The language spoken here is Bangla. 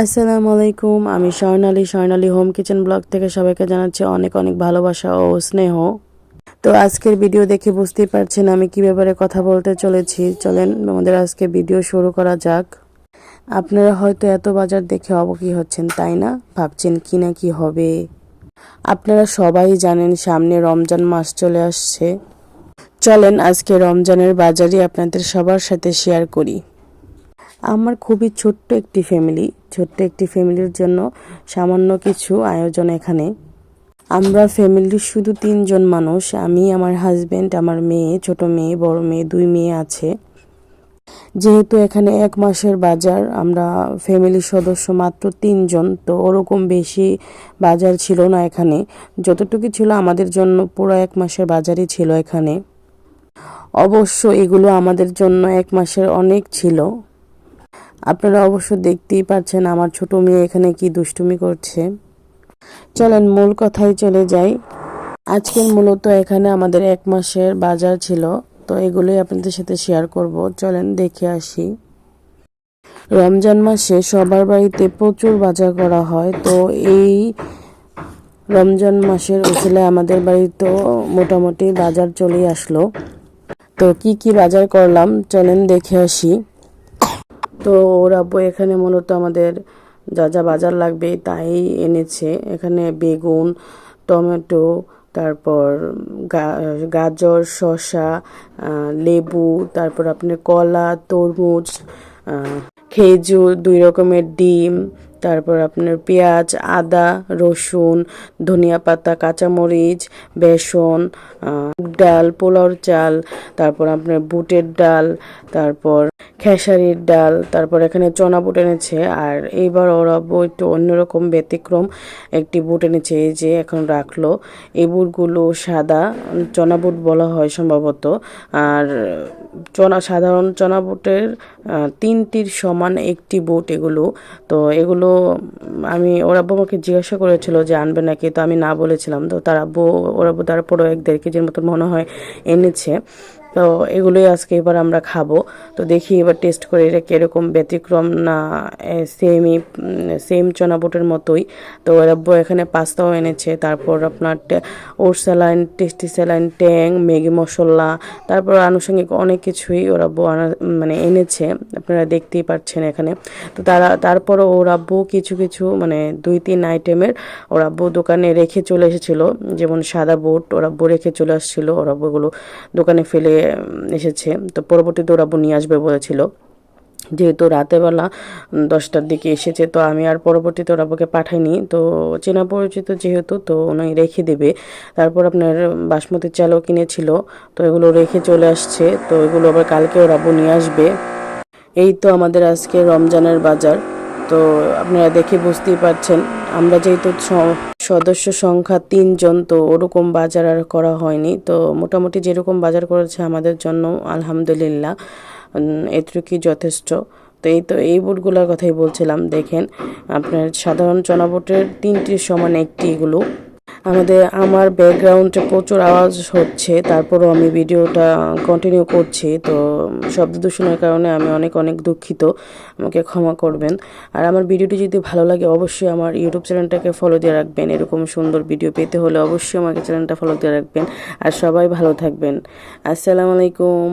আসসালামু আলাইকুম, আমি Swarnali Swarnali home kitchen blog থেকে সবাইকে জানাচ্ছি অনেক অনেক ভালোবাসা ও স্নেহ। তো আজকের ভিডিও দেখে বুঝতেই পারছেন আমি কি ব্যাপারে কথা বলতে চলেছি। চলেন আমাদের আজকে ভিডিও শুরু করা যাক। আপনারা হয়তো এত বাজার দেখে অবকি হচ্ছেন, তাই না? ভাবছেন কি না কি হবে? আপনারা সবাই জানেন সামনে রমজান মাস চলে আসছে। চলেন আজকে রমজানের বাজারই আপনাদের সবার সাথে শেয়ার করি। আমার খুবই ছোট্ট একটি ফ্যামিলি ছোট্ট একটি ফ্যামিলির জন্য সামান্য কিছু আয়োজন এখানে। আমরা ফ্যামিলির শুধু তিনজন মানুষ, আমি, আমার হাজব্যান্ড আমার মেয়ে, ছোট মেয়ে, বড় মেয়ে, দুই মেয়ে আছে। যেহেতু এখানে এক মাসের বাজার, আমরা ফ্যামিলির সদস্য মাত্র তিনজন, তো ওরকম বেশি বাজার ছিল না এখানে। যতটুকু ছিল আমাদের জন্য পুরো এক মাসের বাজারই ছিল এখানে। অবশ্য এগুলো আমাদের জন্য এক মাসের অনেক ছিল। আপনারা অবশ্য দেখতেই পাচ্ছেন আমার ছোট মেয়ে এখানে কি দুষ্টুমি করছে। চলেন মূল কথায় চলে যাই। আজকের মূলত এখানে আমাদের এক মাসের বাজার ছিল, তো এগুলোই আপনাদের সাথে শেয়ার করব। চলেন দেখে আসি। রমজান মাসে সবার বাড়িতে প্রচুর বাজার করা হয়, তো এই রমজান মাসের উচিলে আমাদের বাড়িতেও মোটামুটি বাজার চলেই আসলো। তো কি কি বাজার করলাম? চলেন দেখে আসি। তো ওর এখানে মূলত আমাদের যা যা বাজার লাগবে তাই এনেছে। এখানে বেগুন, টমেটো, তারপর গাজর, শসা লেবু, তারপর আপনার কলা, তরমুজ খেজুর, দুই রকমের ডিম, তারপর আপনার পেঁয়াজ, আদা, রসুন, ধনিয়া পাতা, কাঁচামরিচ, বেসন ডাল, পোলাওর চাল, তারপর আপনার বুটের ডাল, তারপর খেসারির ডাল, তারপর এখানে চনা বুট এনেছে, আর এইবার ওরা একটু অন্যরকম ব্যতিক্রম একটি বুট এনেছে, এই যে এখন রাখল। এই বুটগুলো সাদা, চনা বুট বলা হয় সম্ভবত, আর চনা, সাধারণ চনা বুটের তিনটির সমান একটি বুট এগুলো। তো এগুলো, আমি, ওর আব্বু আমাকে জিজ্ঞাসা করেছিল যে আনবে নাকি, তো আমি না বলেছিলাম। তো তার আব্বু, ওর আব্বু তারপরও এক দেড় কেজির মতো মনে হয় এনেছে। তো এগুলোই আজকে এবার আমরা খাব। তো দেখি এবার টেস্ট করে এটা কীরকম ব্যতিক্রম না সেমই সেম চনা বুটের মতোই। তো আব্বু এখানে পাস্তাও এনেছে, তারপর আপনার ওর saline tasty saline Tang Maggi মশলা, তারপর আনুষঙ্গিক অনেক কিছুই ওর আনা মানে এনেছে, আপনারা দেখতেই পাচ্ছেন এখানে। তো তারা, তারপরও ওর আব্বু কিছু কিছু মানে দুই, তিন আইটেমের ওর আব্বু দোকানে রেখে চলে এসেছিল, যেমন সাদা বুট ওর আব্বু রেখে চলে আসছিল ওর আব্বুগুলো দোকানে ফেলে এসেছে। তো পরবর্তীতে ওরা নিয়ে আসবে বলেছিল। যেহেতু রাতেবেলা দশটার দিকে এসেছে, তো আমি আর পরবর্তীতে ওরা আব্বুকে পাঠাইনি। তো চেনা পরিচিত যেহেতু, তো উনি রেখে দেবে। তারপর আপনার বাসমতি চালও কিনেছিল, তো এগুলো রেখে চলে আসছে। তো এগুলো আবার কালকে ওরা নিয়ে আসবে। এই তো আমাদের আজকে রমজানের বাজার। তো আপনারা দেখে বুঝতেই পারছেন, আমরা যেহেতু সদস্য সংখ্যা তিনজন, তো ওরকম বাজার আর করা হয়নি। তো মোটামুটি যেরকম বাজার করেছে আমাদের জন্য, আলহামদুলিল্লাহ এটুকুই যথেষ্ট। তো এই তো এই বুটগুলোর কথাই বলছিলাম, দেখেন, আপনার সাধারণ চনাবুটের তিনটির সমান একটি এগুলো। আমাদের, আমার ব্যাকগ্রাউন্ডে প্রচুর আওয়াজ হচ্ছে, তারপরও আমি ভিডিওটা কন্টিনিউ করছি, তো শব্দ দূষণের কারণে আমি অনেক অনেক দুঃখিত, আমাকে ক্ষমা করবেন। আর আমার ভিডিওটি যদি ভালো লাগে, অবশ্যই আমার ইউটিউব চ্যানেলটাকে ফলো দিয়ে রাখবেন, এরকম সুন্দর ভিডিও পেতে হলে অবশ্যই আমাকে চ্যানেলটা ফলো দিয়ে রাখবেন। আর সবাই ভালো থাকবেন। আসসালামু আলাইকুম।